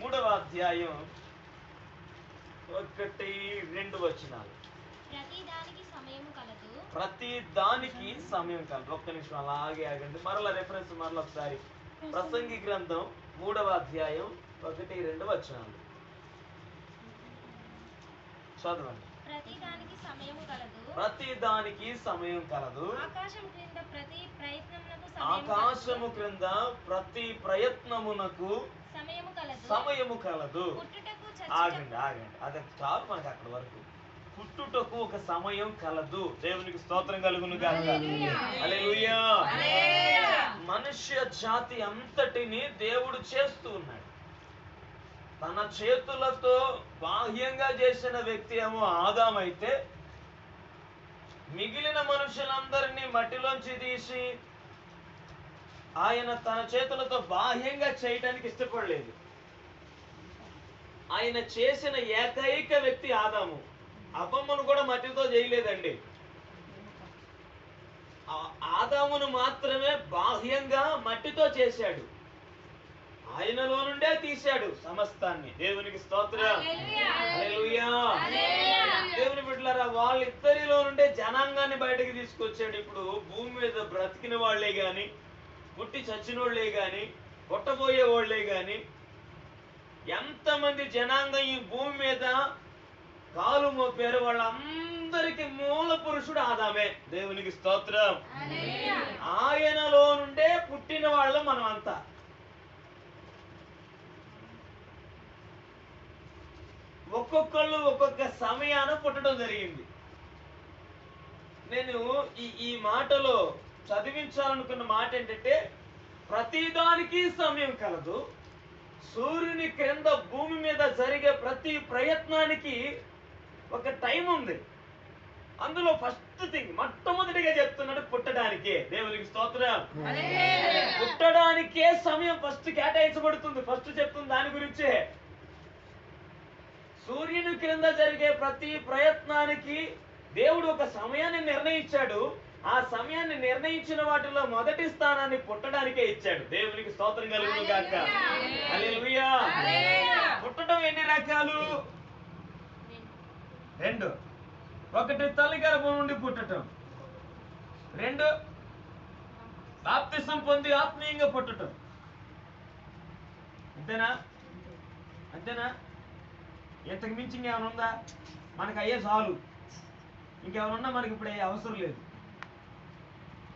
మూడవ అధ్యాయం ఒకటి రెండు వచనాలు. ప్రతి దానికి సమయం కలదు. ఒక్క నిమిషం అలాగే ఆగండి. మరలా రెఫరెన్స్ మరలా ఒకసారి. ప్రసంగి గ్రంథం మూడవ అధ్యాయం ఒకటి రెండు వచనాలు. చదవండి. ప్రతి దానికి సమయం కలదు. ఆకాశము. క్రింద ప్రతి ప్రయత్నమునకు సమయము కలదు. సమయము కలదు. పుట్టుటకు ఆగండి ఆగండి. అది చాలు మనకి అక్కడ వరకు. పుట్టుటకు ఒక సమయం కలదు. దేవునికి స్తోత్రం కలుగును. మనుష్య జాతి అంతటిని దేవుడు చేస్తూ ఉన్నాడు. తన చేతులతో బాహ్యంగా చేసిన వ్యక్తి ఏమో ఆదాం అయితే మిగిలిన మనుషులందరినీ మట్టిలోంచి తీసి ఆయన తన చేతులతో బాహ్యంగా చేయటానికి ఇష్టపడలేదు. ఆయన చేసిన ఏకైక వ్యక్తి ఆదాము. అబ్బమ్మను కూడా మట్టితో చేయలేదండి. ఆదామును మాత్రమే బాహ్యంగా మట్టితో చేశాడు. ఆయనలో నుండే తీశాడు సమస్తాన్ని. దేవునికి స్తోత్రం. దేవుని బిడ్డలారా వాళ్ళిద్దరిలో నుండే జనాంగాన్ని బయటకు తీసుకొచ్చాడు. ఇప్పుడు భూమి మీద బ్రతికిన వాళ్ళే గాని పుట్టి చచ్చిన వాళ్ళే గాని పుట్టబోయే వాళ్ళే గాని ఎంతమంది జనాంగం ఈ భూమి మీద కాలు మోపారు వాళ్ళందరికీ మూల పురుషుడు ఆదామే. దేవునికి స్తోత్రం. ఆయనలో నుండే పుట్టిన వాళ్ళం మనం అంతా ఒక్కొక్కళ్ళు ఒక్కొక్క సమయాన పుట్టడం జరిగింది. నేను ఈ ఈ మాటలో చదివించాలనుకున్న మాట ఏంటంటే ప్రతిదానికి సమయం కలదు. సూర్యుని క్రింద భూమి మీద జరిగే ప్రతి ప్రయత్నానికి ఒక టైం ఉంది. అందులో ఫస్ట్ థింగ్ మొట్టమొదటిగా చెప్తున్నాడు పుట్టడానికే. దేవునికి స్తోత్రం పుట్టడానికే సమయం ఫస్ట్ కేటాయించబడుతుంది. ఫస్ట్ చెప్తుంది దాని గురించే. సూర్యుని క్రింద జరిగే ప్రతి ప్రయత్నానికి దేవుడు ఒక సమయాన్ని నిర్ణయించాడు. ఆ సమయాన్ని నిర్ణయించిన వాటిలో మొదటి స్థానాన్ని పుట్టడానికే ఇచ్చాడు. దేవునికి స్తోత్రం కలుగును గాక. పుట్టడం ఎన్ని రకాలు? రెండు. ఒకటి తల్లి గర్భం నుండి పుట్టటం రెండు. బాప్తిసం పొంది ఆత్మీయంగా పుట్టటం అంతేనా? అంతేనా? ఇంతకు మించి ఇంకేమైనా ఉందా? మనకు అయ్యే చాలు. ఇంకేమైనా ఉన్నా మనకి ఇప్పుడు అయ్యే అవసరం లేదు.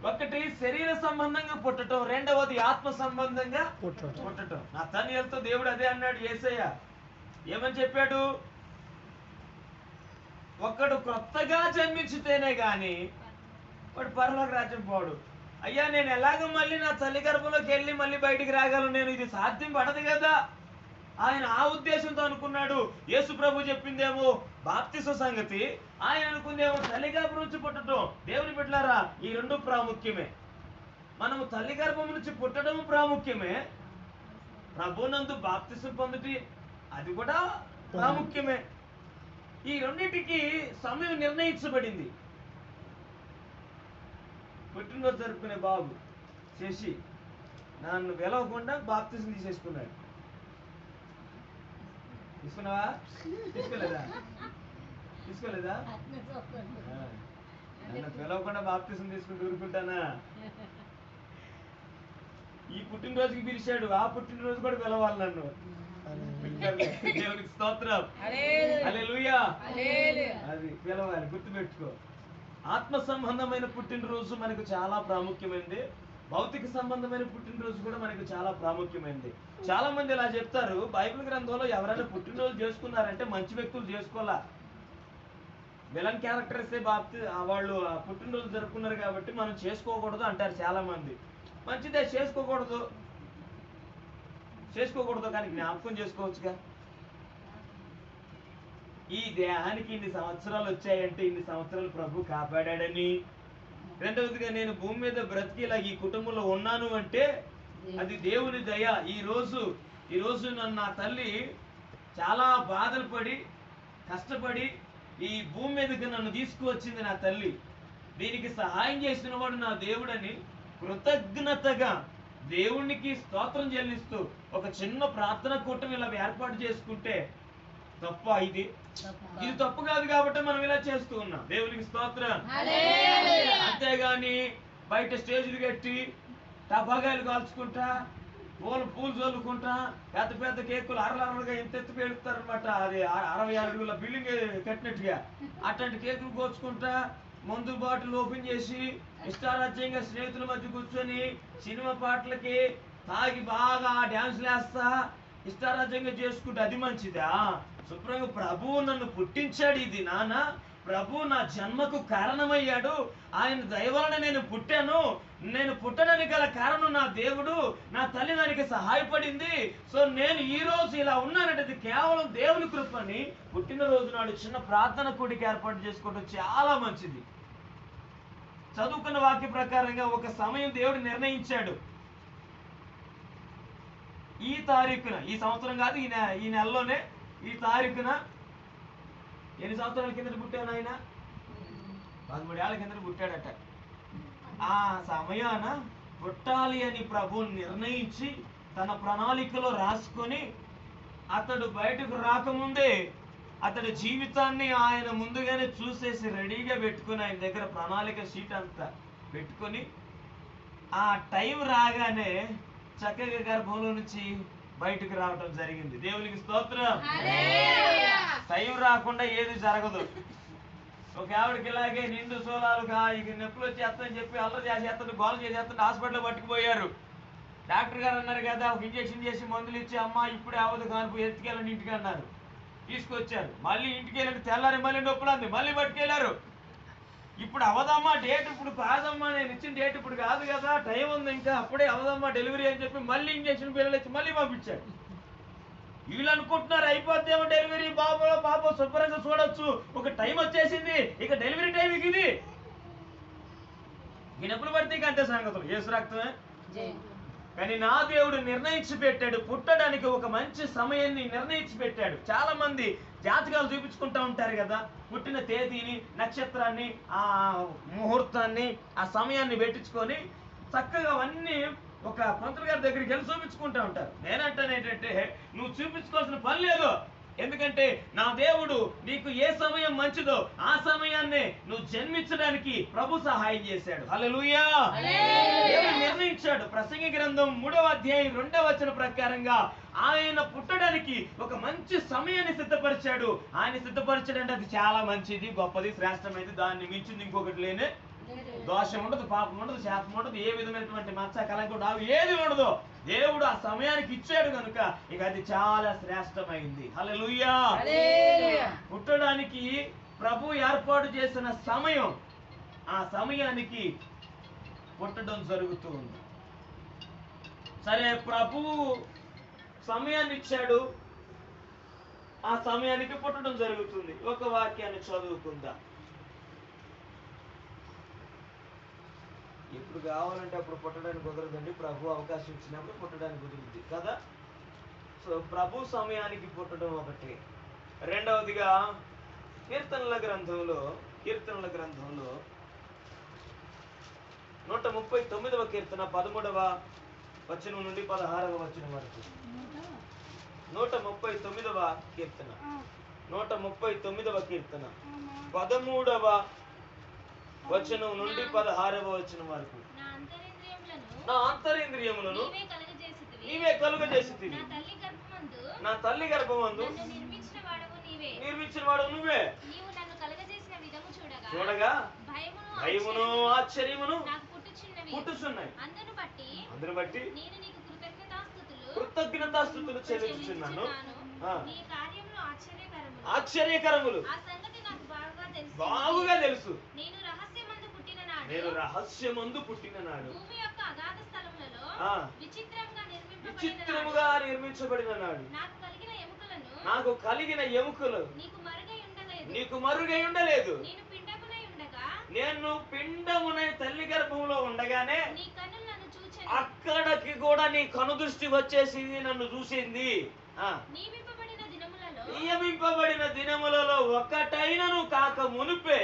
ఒకటి శరీర సంబంధంగా పుట్టటం రెండవది ఆత్మ సంబంధంగా పుట్టటం. నా తల్లితో దేవుడు అదే అన్నాడు ఏసయ్య. ఏమని చెప్పాడు? ఒకడు కొత్తగా జన్మించితేనే గాని వాడు పరలోక రాజ్యం పోడు. అయ్యా నేను ఎలాగ మళ్ళీ నా తల్లి గర్భంలోకి వెళ్ళి మళ్ళీ బయటికి రాగలను నేను. ఇది సాధ్యం పడదు కదా. ఆయన ఆ ఉద్దేశంతో అనుకున్నాడు. యేసు ప్రభు చెప్పిందేమో? బాప్తిస సంగతి ఆయన అనుకుందేమో తల్లి నుంచి పుట్టడం దేవుని బిడ్డలారా ఈ రెండు ప్రాముఖ్యమే. మనము తల్లి గర్భం నుంచి పుట్టడం ప్రాముఖ్యమే. ప్రభునందు బాప్తిసం పొందుటి అది కూడా ప్రాముఖ్యమే. ఈ రెండింటికి సమయం నిర్ణయించబడింది. పుట్టినరోజు జరుపుకునే బాబు శశి నన్ను వెలవకుండా బాప్తిసం తీసేసుకున్నాడు. తీసుకున్నావా? తీసుకోలేదా? తీసుకోలేదా. నన్ను పిలవకుండా బాప్తిసం తీసుకుని ఊరుకుంటానా? ఈ పుట్టినరోజుకి పిలిచాడు ఆ పుట్టినరోజు కూడా పిలవాలి నన్ను. దేవునికి స్తోత్రం. హల్లెలూయా. అది పిలవాలి గుర్తుపెట్టుకో. ఆత్మ సంబంధమైన పుట్టినరోజు మనకు చాలా ప్రాముఖ్యమైనది భౌతిక సంబంధమైన పుట్టినరోజు కూడా మనకు చాలా ప్రాముఖ్యమైనది. చాలా మంది ఇలా చెప్తారు బైబిల్ గ్రంథంలో ఎవరైనా పుట్టినరోజు చేసుకున్నారంటే మంచి వ్యక్తులు చేసుకోవాలా? విలన్ క్యారెక్టర్సే బాప్తి వాళ్ళు ఆ పుట్టినరోజు జరుపుకున్నారు కాబట్టి మనం చేసుకోకూడదు అంటారు చాలా మంది మంచిదే చేసుకోకూడదు. చేసుకోకూడదు కానీ జ్ఞాపకం చేసుకోవచ్చుగా. ఈ దేహానికి ఇన్ని సంవత్సరాలు వచ్చాయంటే ఇన్ని సంవత్సరాలు ప్రభు కాపాడాడని. రెండవదిగా నేను భూమి మీద బ్రతికిలా ఈ కుటుంబంలో ఉన్నాను అంటే అది దేవుని దయ. ఈ రోజు ఈ రోజు నన్ను నా తల్లి చాలా బాధలు పడి కష్టపడి ఈ భూమి మీదకి నన్ను తీసుకువచ్చింది నా తల్లి. దీనికి సహాయం చేసిన వాడు నా దేవుడని కృతజ్ఞతగా దేవునికి స్తోత్రం చెల్లిస్తూ ఒక చిన్న ప్రార్థన కూటం ఇలా ఏర్పాటు చేసుకుంటే తప్ప ఇది ఇది తప్పు కాదు కాబట్టి మనం ఇలా చేస్తూ ఉన్నాం. దేవునికి స్తోత్రం. అంతేగాని బయట స్టేజ్లు కట్టి టపాకాయలు కాల్చుకుంటా పూలు పూలు చల్లుకుంటా పెద్ద పెద్ద కేకులు అరలరలుగా ఇంత ఎత్తు పెడతారనమాట అది అరవై అడుగుల బిల్డింగ్ కట్టినట్టుగా. అట్లాంటి కేకులు కోసుకుంటా మందు బాటిల్ ఓపెన్ చేసి ఇష్టారాజ్యంగా స్నేహితుల మధ్య కూర్చొని సినిమా పాటలకి తాగి బాగా డ్యాన్స్లు వేస్తా ఇష్టారాజ్యంగా చేసుకుంటే అది మంచిదా? శుభ్రంగా ప్రభువు నన్ను పుట్టించాడు ఇది నాన్న ప్రభు నా జన్మకు కారణమయ్యాడు. ఆయన దయవలన నేను పుట్టాను. నేను పుట్టడానికి గల కారణం నా దేవుడు. నా తల్లి దానికి సహాయపడింది. సో నేను ఈ రోజు ఇలా ఉన్నానంటే అది కేవలం దేవుని కృపని పుట్టినరోజు నాడు చిన్న ప్రార్థన కూడికి ఏర్పాటు చేసుకోవడం చాలా మంచిది. చదువుకున్న వాక్య ప్రకారంగా ఒక సమయం దేవుడు నిర్ణయించాడు. ఈ తారీఖున ఈ సంవత్సరం కాదు ఈ నె- ఈ నెలలోనే ఈ తారీఖున ఎన్ని సంవత్సరాల కిందట పుట్టాను ఆయన పదమూడేళ్ళ కిందట పుట్టాడట. ఆ సమయాన పుట్టాలి అని ప్రభు నిర్ణయించి తన ప్రణాళికలో రాసుకొని అతడు బయటకు రాకముందే అతడి జీవితాన్ని ఆయన ముందుగానే చూసేసి రెడీగా పెట్టుకుని ఆయన దగ్గర ప్రణాళిక షీట్ అంతా పెట్టుకొని ఆ టైం రాగానే చక్కగా గర్భంలో నుంచి బయటకు రావటం జరిగింది. దేవునికి స్తోత్రం. టైం రాకుండా ఏది జరగదు. ఒక ఆవిడకి ఇలాగే నిండు సోలాలు కా ఇక నొప్పులు వచ్చేస్తాయని చెప్పి అల్లరి చేసేస్తాడు గోల చేసేస్తాడు హాస్పిటల్ పట్టుకుపోయారు. డాక్టర్ గారు అన్నారు కదా ఒక ఇంజెక్షన్ చేసి మందులు ఇచ్చి అమ్మ ఇప్పుడే అవ్వదు కానుపు ఎత్తుకెళ్ళండి ఇంటికి అన్నారు. తీసుకొచ్చారు. మళ్ళీ ఇంటికి వెళ్ళండి తెల్లారి మళ్ళీ నొప్పులు అంది. మళ్ళీ పట్టుకెళ్ళారు. ఇప్పుడు అవదమ్మా డేట్ ఇప్పుడు కాదమ్మా నేను ఇచ్చిన డేట్ ఇప్పుడు కాదు కదా టైం ఉంది ఇంకా అప్పుడే అవదమ్మా డెలివరీ అని చెప్పి మళ్ళీ ఇంజక్షన్ పిల్లలు ఇచ్చి మళ్ళీ పంపించాడు. వీళ్ళు అనుకుంటున్నారు అయిపోద్దేమో డెలివరీ బాబు పాప శుభ్రంగా చూడొచ్చు. ఒక టైం వచ్చేసింది ఇక డెలివరీ టైం ఇది. ఈ నొప్పులు పడితే ఇక అంతే సంగతులు. ఏసు రక్తమే? కానీ నా దేవుడు నిర్ణయించి పెట్టాడు. పుట్టడానికి ఒక మంచి సమయాన్ని నిర్ణయించి పెట్టాడు. చాలా మంది జాతకాలు చూపించుకుంటా ఉంటారు కదా. పుట్టిన తేదీని నక్షత్రాన్ని ఆ ముహూర్తాన్ని ఆ సమయాన్ని పెట్టించుకొని చక్కగా అవన్నీ ఒక పంతులు గారి దగ్గరికి వెళ్ళి చూపించుకుంటా ఉంటారు. నేనంటాను ఏంటంటే నువ్వు చూపించుకోవాల్సిన పని లేదు. ఎందుకంటే నా దేవుడు నీకు ఏ సమయం మంచిదో ఆ సమయాన్నే నువ్వు జన్మించడానికి ప్రభు సహాయం చేశాడు. హల్లెలూయా. దేవుడు నిర్ణయించాడు. ప్రసంగి గ్రంథం మూడవ అధ్యాయం రెండవ వచన ప్రకారంగా ఆయన పుట్టడానికి ఒక మంచి సమయాన్ని సిద్ధపరిచాడు. ఆయన సిద్ధపరచాడంటే అది చాలా మంచిది గొప్పది శ్రేష్టమైనది. దాన్ని మించింది ఇంకొకటి లేనే దోషం ఉండదు పాపం ఉండదు శాపం ఉండదు ఏ విధమైనటువంటి మచ్చ కలంకం ఏది ఉండదు. దేవుడు ఆ సమయానికి ఇచ్చాడు కనుక ఇక అది చాలా శ్రేష్టమైంది. హల్లెలూయా. పుట్టడానికి ప్రభు ఏర్పాటు చేసిన సమయం ఆ సమయానికి పుట్టడం జరుగుతూ ఉంది. సరే ప్రభు సమయాన్ని ఇచ్చాడు. ఆ సమయానికి పుట్టడం జరుగుతుంది. ఒక వాక్యాన్ని చదువుకుందాం. ఎప్పుడు కావాలంటే అప్పుడు పుట్టడానికి కుదరదండి. ప్రభు అవకాశం ఇచ్చినప్పుడు పుట్టడానికి కుదురుద్ది కదా? సో ప్రభు సమయానికి పుట్టడం ఒకటి. రెండవదిగా కీర్తనల గ్రంథంలో కీర్తనల గ్రంథంలో నూట ముప్పై తొమ్మిదవ కీర్తన పదమూడవ వచనం నుండి పదహారవ వచనం వరకు. నూట ముప్పై తొమ్మిదవ కీర్తన. నూట ముప్పై తొమ్మిదవ కీర్తన. పదమూడవ వచనం నుండి పదహారవ వచనం వరకు. నా అంతరింద్రియములను నీవే కలుగజేసితివి. నా తల్లి గర్భమందు నిర్మించిన వాడు నువ్వే. చూడగా భయమును ఆశ్చర్యమును పుట్టుచున్నాయి. అందును బట్టి కృతజ్ఞతాస్థుతులు చెల్లించుచున్నాను. ఆశ్చర్యకరములు. బాగుగా తెలుసు. ఆ. విచిత్రంగా నిర్మింపబడిన విచిత్రముగా నాడు నిర్మించబడిన నాడు. నాకు కలిగిన ఎముకలు. నీకు మరుగై ఉండలేదు. నేను పిండమునై నేను తల్లి గర్భంలో ఉండగానే అక్కడికి కూడా నీ కనుదృష్టి వచ్చేసింది నన్ను చూసింది. ఆ. నియమింపబడిన దినములలో ఒక్కటైనను కాక మునిపే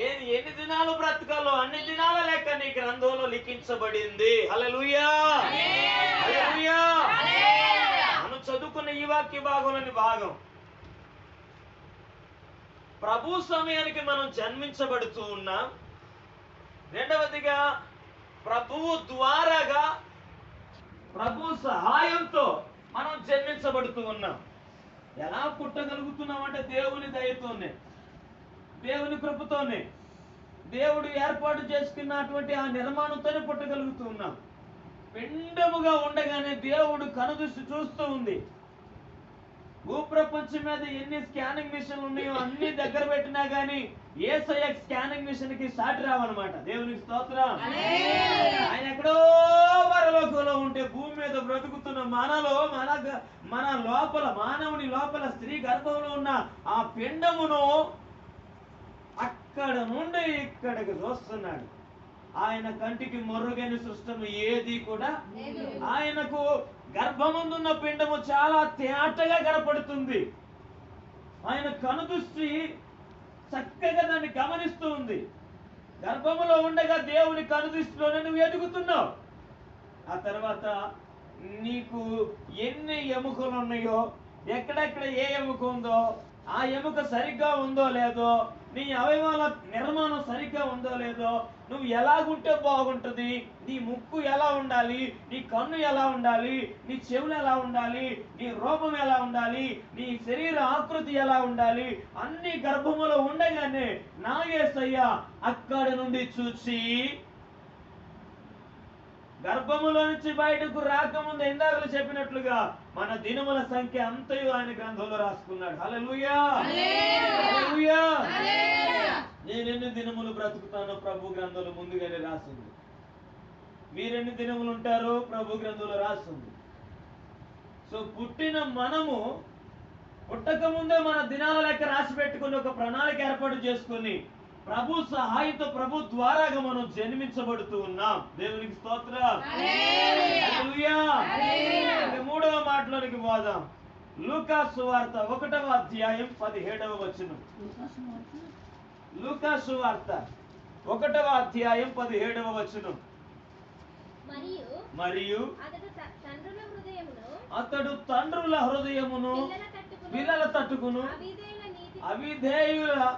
నేను ఎన్ని దినాలు బ్రతకాలో అన్ని దినాల లెక్క నీ గ్రంథంలో లిఖించబడింది. హల్లెలూయా. హల్లెలూయా. వాక్య భాగంలోని భాగం. ప్రభు సమయానికి మనం జన్మించబడుతూ ఉన్నాం. రెండవదిగా ప్రభువు ద్వారాగా ప్రభు సహాయంతో మనం జన్మించబడుతూ ఉన్నాం. ఎలా పుట్టగలుగుతున్నాం అంటే దేవుని దయతోనే. దేవుని కృపతోనే దేవుడు ఏర్పాటు చేసుకున్నటువంటి ఆ నిర్మాణంతోనే పుట్టగలుగుతూ ఉన్నాం. పిండముగా ఉండగానే దేవుడు కనుదృష్టి చూస్తూ ఉంది. భూప్రపంచం మీద ఎన్ని స్కానింగ్ మిషన్లు ఉన్నాయో అన్ని దగ్గర పెట్టినా గానీ ఏసఐ స్కానింగ్ మిషన్కి సాటి రావన్నమాట. దేవునికి స్తోత్రం. ఆయన ఎక్కడో పరలోకంలో ఉంటే భూమి మీద బ్రతుకుతున్న మనలో మన మన లోపల మానవుని లోపల స్త్రీ గర్భంలో ఉన్న ఆ పిండమును అక్కడ నుండి ఇక్కడికి చూస్తున్నాడు. ఆయన కంటికి మొర్రుగైన సృష్టము ఏది కూడా ఆయనకు గర్భమందున్న పిండము చాలా తేటగా కనపడుతుంది. ఆయన కనుదృష్టి చక్కగా దాన్ని గమనిస్తూ ఉంది. గర్భములో ఉండగా దేవుని కనుదృష్టిలోనే నువ్వు ఎదుగుతున్నావు. ఆ తర్వాత నీకు ఎన్ని ఎముకలు ఉన్నాయో ఎక్కడెక్కడ ఏ ఎముక ఉందో ఆ ఎముక సరిగ్గా ఉందో లేదో నీ అవయవాల నిర్మాణం సరిగ్గా ఉందో లేదో నువ్వు ఎలాగుంటే బాగుంటుంది? నీ ముక్కు ఎలా ఉండాలి? నీ కన్ను ఎలా ఉండాలి? నీ చెవులు ఎలా ఉండాలి? నీ రూపం ఎలా ఉండాలి? నీ శరీర ఆకృతి ఎలా ఉండాలి? అన్ని గర్భములో ఉండగానే నాగేశయ్య అక్కడ నుండి చూసి గర్భములో నుంచి బయటకు రాకముందు ఇందాకలు చెప్పినట్లుగా మన దినముల సంఖ్య అంతయు ఆయన గ్రంథంలో రాసుకున్నాడు. హల్లెలూయా! హల్లెలూయా! నేను ఎన్ని దినములు బ్రతుకుతానో ప్రభు గ్రంథంలో ముందుగానే రాసింది. మీరెన్ని దినములు ఉంటారో ప్రభు గ్రంథంలో రాసింది. సో పుట్టిన మనము పుట్టక ముందే మన దినాల లెక్క రాసి పెట్టుకుని ఒక ప్రణాళిక ఏర్పాటు చేసుకొని ప్రభు సహాయంతో ప్రభు ద్వారాగా మనం జన్మించబడుతూ ఉన్నాం. దేవునికి స్తోత్రం. మూడవ మాటలోనికి పోదాం. లూకా సువార్త ఒకటవ అధ్యాయం పదిహేడవ వచనం. లూకా సువార్త ఒకటవ అధ్యాయం పదిహేడవ వచనం. మరియు అతడు తండ్రుల హృదయమును పిల్లల తట్టుకును అవిధేయుల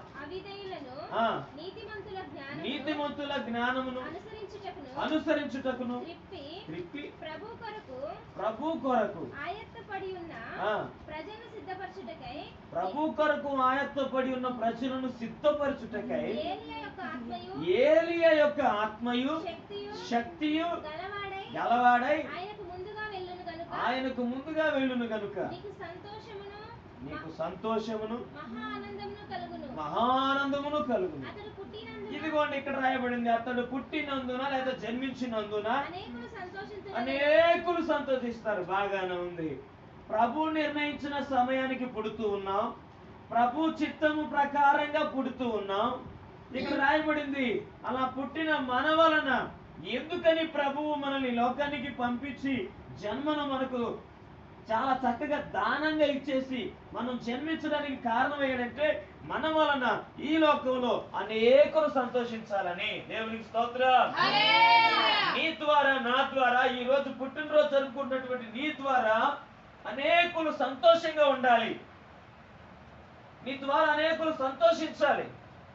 నీతిమంతుల జ్ఞానమును అనుసరించుటకును త్రిప్పి ప్రభు కొరకు ప్రభు కొరకు ఆయత్తపడి ఉన్న ప్రజలను సిద్ధపరచుటకై ప్రభు కొరకు ఆయత్తపడి ఉన్న ప్రజలను సిద్ధపరచుటకై ఏలియా యొక్క ఆత్మయు శక్తియు గలవాడై ఆయనకు ముందుగా వెళ్ళును గనుక ఆయనకు ముందుగా వెళ్ళును గనుక నీకు సంతోషమును నీకు సంతోషమును మహా ఆనందమును కలుగును మహానందమును కలుగును. ఇదిగోండి ఇక్కడ రాయబడింది. అతడు పుట్టినందున లేదా జన్మించినందున అనేకులు సంతోషిస్తారు. బాగానే ఉంది. ప్రభు నిర్ణయించిన సమయానికి పుడుతూ ఉన్నాం. ప్రభు చిత్తము ప్రకారంగా పుడుతూ ఉన్నాం. ఇక్కడ రాయబడింది అలా పుట్టిన మన వలన ఎందుకని ప్రభువు మనల్ని లోకానికి పంపించి జన్మను మనకు చాలా చక్కగా దానంగా ఇచ్చేసి మనం జన్మించడానికి కారణం ఏంటంటే మన వలన ఈ లోకంలో అనేకులు సంతోషించాలని దేవునికి స్తోత్రం. నీ ద్వారా నా ద్వారా ఈ రోజు పుట్టినరోజు జరుపుకుంటున్నటువంటి నీ ద్వారా అనేకులు సంతోషంగా ఉండాలి. నీ ద్వారా అనేకులు సంతోషించాలి.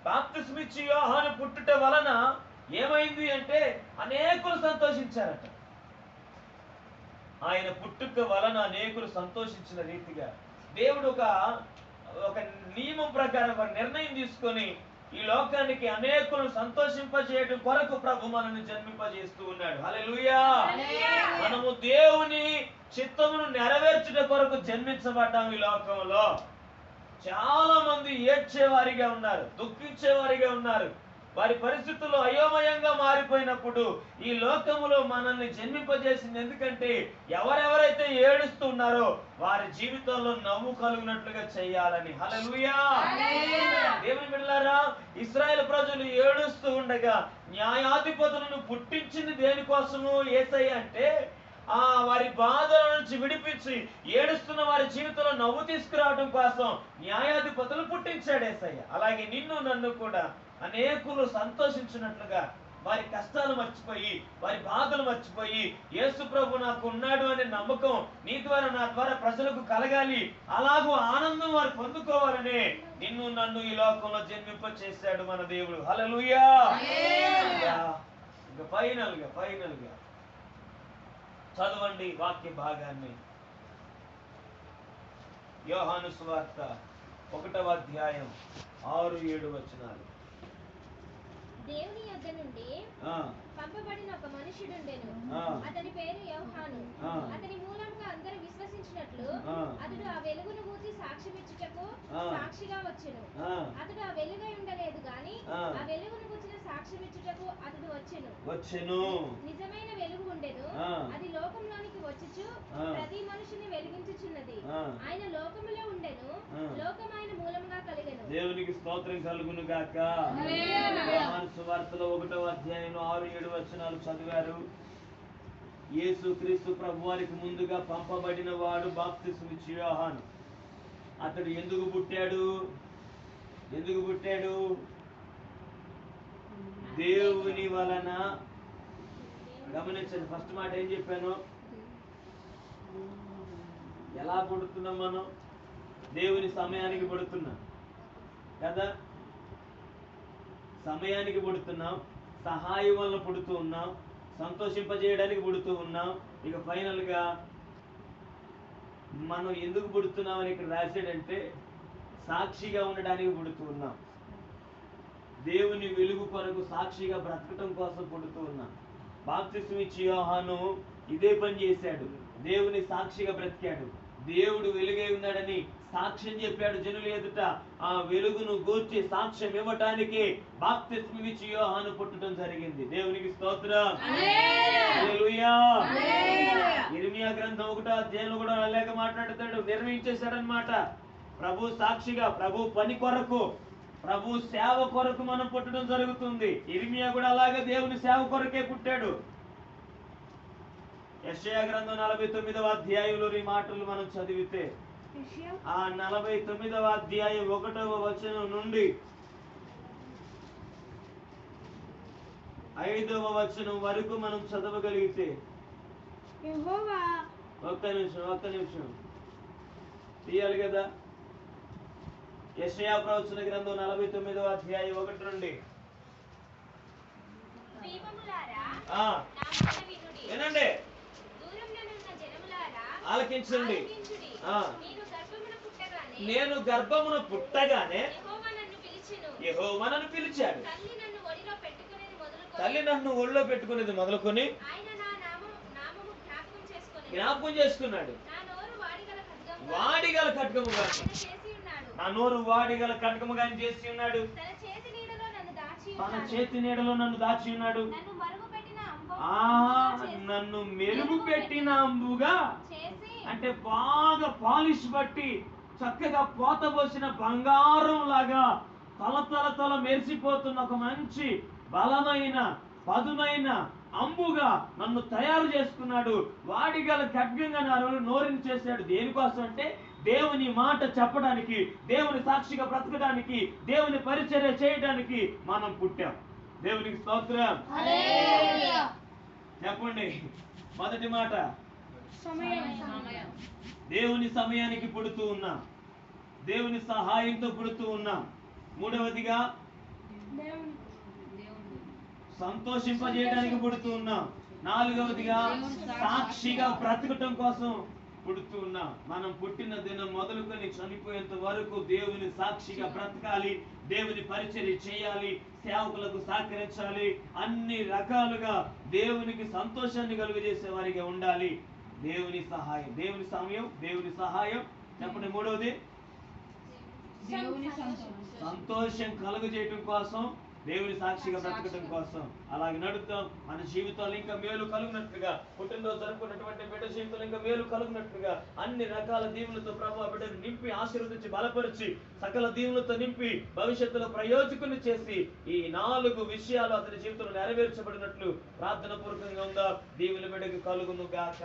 బాప్తిస్మిచ్చి యోహాను పుట్టుట వలన ఏమైంది అంటే అనేకులు సంతోషించారట. ఆయన పుట్టుక వలన అనేకులు సంతోషించిన రీతిగా దేవుడు ఒక ఒక నియమం ప్రకారం ఒక నిర్ణయం తీసుకొని ఈ లోకానికి అనేకులను సంతోషింపజేయడం కొరకు ప్రభు మనల్ని జన్మింపజేస్తూ ఉన్నాడు. హల్లెలూయా! మనము దేవుని చిత్తమును నెరవేర్చుట కొరకు జన్మించబడ్డాం ఈ లోకంలో. చాలా మంది ఏడ్చేవారిగా ఉన్నారు దుఃఖించేవారిగా ఉన్నారు. వారి పరిస్థితుల్లో అయోమయంగా మారిపోయినప్పుడు ఈ లోకములో మనల్ని జన్మింపజేసింది ఎందుకంటే ఎవరెవరైతే ఏడుస్తున్నారో వారి జీవితంలో నవ్వు కలుగునట్లుగా చేయాలని. హల్లెలూయా. దేవుని బిడ్డలారా ఇస్రాయేల్ ప్రజలు ఏడుస్తూ ఉండగా న్యాయాధిపతులను పుట్టించింది దేనికోసము ఏసై అంటే ఆ వారి బాధల నుంచి విడిపించి ఏడుస్తున్న వారి జీవితంలో నవ్వు తీసుకురావడం కోసం న్యాయాధిపతులు పుట్టించాడు ఏసయ్య. అలాగే నిన్ను నన్ను కూడా అనేకులు సంతోషించినట్లుగా వారి కష్టాలు మర్చిపోయి వారి బాధలు మర్చిపోయి యేసు ప్రభు నాకు ఉన్నాడు అనే నమ్మకం నీ ద్వారా నా ద్వారా ప్రజలకు కలగాలి. అలాగూ ఆనందం వారు పొందుకోవాలనే నిన్ను నన్ను ఈ లోకంలో జన్మింప చేశాడు మన దేవుడు. హల్లెలూయా! ఇంకా ఫైనల్గా ఫైనల్గా చదవండి వాక్య భాగాన్ని. యోహాను సువార్త ఒకటవ అధ్యాయం ఆరు ఏడు వచనాలు. దేవుని యొద్ద నుండి పంపబడిన ఒక మనుషుడుండెను ఆ. అతని పేరు యోహాను ఆ. అతని మూలంగా అందరూ విశ్వసించినట్లు. అతడు ఆ వెలుగును మూసి సాక్ష్యమిచ్చుటకు. సాక్షిగా వచ్చెను అతడు ఆ వెలుగై ఉండలేదు గాని ఆ. వెలుగును కూర్చిన సాక్ష్యమిచ్చుటకు అతడు వచ్చెను వచ్చెను నిజమైన వెలుగు ఉండెను. అది లోకంలోనికి వచ్చుచు. ప్రతి మనుషుని వెలిగించుచున్నది. ఆయన లోకములో ఉండెను. లోకం ఆయన మూలముగా కలిగెను దేవునికి స్తోత్రం కలుగును గాక సువార్తలో ఒకటవ అధ్యాయంలో ఆరు ఏడు ఏడు వచనాలు చదివారు. యేసు క్రీస్తు ప్రభు వారికి ముందుగా పంపబడిన వాడు బాప్తిస్మిచ్చి యోహాను. అతడు ఎందుకు పుట్టాడు? ఎందుకు పుట్టాడు? దేవుని వలన. గమనించండి ఫస్ట్ మాట ఏం చెప్పాను? ఎలా పుడుతున్నాం మనం? దేవుని సమయానికి పుడుతున్నాం. కదా? సమయానికి పుడుతున్నాం. సహాయం వలన పుడుతూ ఉన్నాం సంతోషింపజేయడానికి పుడుతూ ఉన్నాం. ఇక ఫైనల్గా మనం ఎందుకు పుడుతున్నాం అని ఇక్కడ రాశాడంటే సాక్షిగా ఉండడానికి పుడుతూ ఉన్నాం. దేవుని వెలుగు కొరకు సాక్షిగా బ్రతకటం కోసం పుడుతూ ఉన్నాం. బాప్తిస్మ యోహాను ఇదే పని చేశాడు. దేవుని సాక్షిగా బ్రతికాడు. దేవుడు వెలుగై ఉన్నాడని సాక్ష్యం చెప్పాడు జనుల ఎదుట. ఆ వెలుగును గూర్చి సాక్ష్యం ఇవ్వటానికి బాప్తిస్మ ఇచ్చి యోహాను పుట్టడం జరిగింది. దేవునికి స్తోత్రం. ఇర్మియా గ్రంథం ఒకటో అధ్యాయంలో కూడా అలాగే మాట్లాడతాడు నిర్వహించేశాడనమాట ప్రభు సాక్షిగా ప్రభు పని కొరకు ప్రభు సేవ కొరకు మనం పుట్టడం జరుగుతుంది. ఇర్మియా కూడా అలాగే దేవుని సేవ కొరకే పుట్టాడు. యెషయా గ్రంథం నలభై తొమ్మిదవ అధ్యాయంలో ఈ మాటలు మనం చదివితే ఆ నలభై తొమ్మిదవ అధ్యాయం ఒకటవ వచనం నుండి. ఐదవ వచనం వరకు మనం చదవగలిగితే. యెహోవా! ఒక్క నిమిషం ఒక్క నిమిషం. తీయాలి కదా? యెషయా ప్రవచన గ్రంథం నలభై తొమ్మిదవ అధ్యాయం ఒకటి నుండి. వినుడి. ఆలకించండి. నేను గర్భమున పుట్టగానే యెహోవా నన్ను పిలిచాడు. తల్లి నన్ను ఒళ్ళో పెట్టుకునేది మొదలుకొని జ్ఞాపకం చేసుకొని జ్ఞాపకం చేసుకున్నాడు. వాడిగల కట్కముగా నా నోరు వాడిగల కట్కముగా చేసి ఉన్నాడు. తన చేతి నీడలో నన్ను దాచి ఉన్నాడు. నన్ను మరుగు పెట్టిన ఆ నన్ను మెరుగు పెట్టిన అంబుగా చేసి. అంటే బాగా పాలిష్ బట్టి చక్కగా పోత పోసిన బంగారం లాగా తల తల తల మెరిసిపోతున్న ఒక మంచి బలమైన పదునైన అంబుగా నన్ను తయారు చేసుకున్నాడు. వాడిగల ఖడ్గంగా నా నోరు- నోరుని చేశాడు. దేనికోసం అంటే దేవుని మాట చెప్పడానికి దేవుని సాక్షిగా బ్రతకడానికి దేవుని పరిచర్య చేయడానికి మనం పుట్టాం. దేవునికి స్తోత్రం. చెప్పండి. మొదటి మాట. దేవుని సమయానికి పుడుతూ ఉన్నాం. దేవుని సహాయంతో పుడుతూ ఉన్నాం. మూడవదిగా సంతోషింపజేయడానికి పుడుతూ ఉన్నాం. నాలుగవదిగా సాక్షిగా బ్రతకటం కోసం పుడుతూ ఉన్నాం. మనం పుట్టిన దినం మొదలుకొని చనిపోయేంత వరకు దేవుని సాక్షిగా బ్రతకాలి. దేవుని పరిచర్య చేయాలి. సేవకులకు సహకరించాలి. అన్ని రకాలుగా దేవునికి సంతోషాన్ని కలుగజేసే వారిగా ఉండాలి. దేవుని సహాయం దేవుని సమయం దేవుని సహాయం. చెప్పండి మూడవది. సంతోషం కలుగజేయటం కోసం దేవుని సాక్షిగా బ్రతకటం కోసం అలాగే నడుద్దాం మన జీవితాలు ఇంకా మేలు కలుగునట్లుగా పుట్టినరోజు జరుపుకున్నటువంటి బిడ్డ జీవితాలు ఇంకా మేలు కలుగునట్లుగా అన్ని రకాల దీవులతో ప్రభు ఆ బిడ్డను నింపి ఆశీర్వదించి బలపరిచి సకల దీవులతో నింపి భవిష్యత్తులో ప్రయోజకుని చేసి ఈ నాలుగు విషయాలు అతని జీవితంలో నెరవేర్చబడినట్లు ప్రార్థన పూర్వకంగా ఉందా. దీవుల బిడ్డకు కలుగును గాక.